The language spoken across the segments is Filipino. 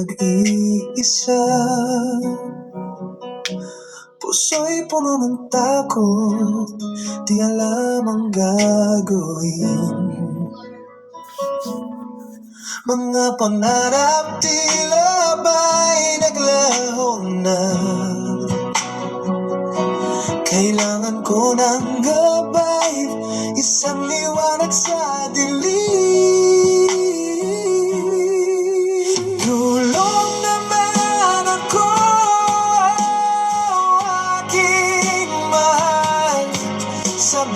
nag-iisa. Puso'y puno ng takot Di alam ang gagawin. Mga pangarap tila ba'y naglaho na? Kailangan ko ng gabay Isang liwanag sa dilim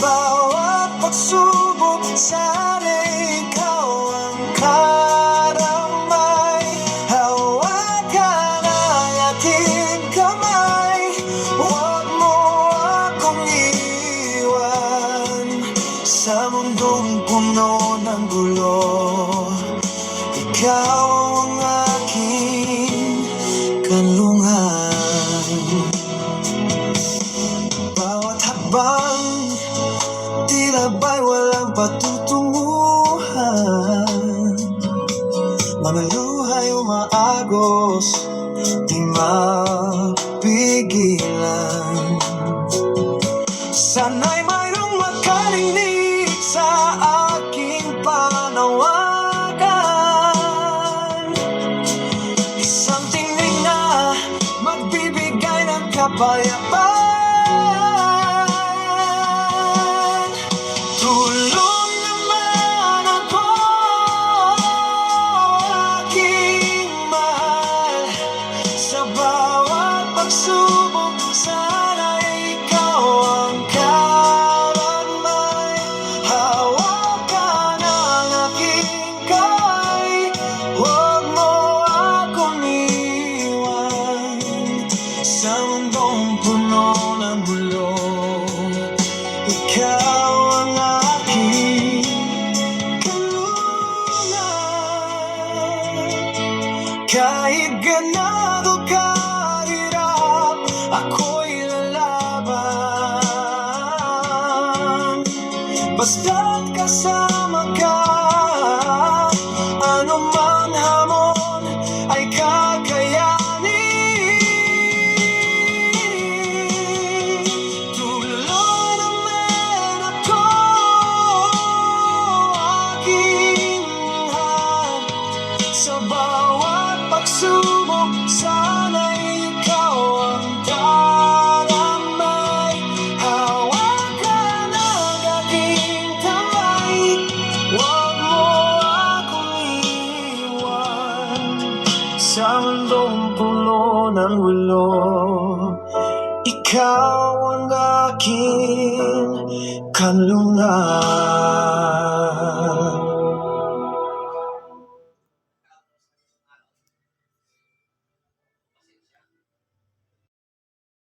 bawat pagsubok sana'y ikaw ang karamay. Hawakan ang aking kamay. Huwag Sa mundong puno ng gulo Ikaw Tila ba'y walang patutunguhan. Mga luhay umaagos Di mapigilan. Sana'y mayroong makarinig sa aking panawagan. Isang tingin na magbibigay ng kapayapaan Sa mundong puno ng bulong Ikaw ang aking kalungan Kahit ganado kahirap Ako'y lalaban Basta't kasama ka pagsubok sana'y ikaw ang daramay Hawakan ang aking kamay. Huwag mo akong iwan. Sa mundong puno ng gulo Ikaw ang aking kanlungan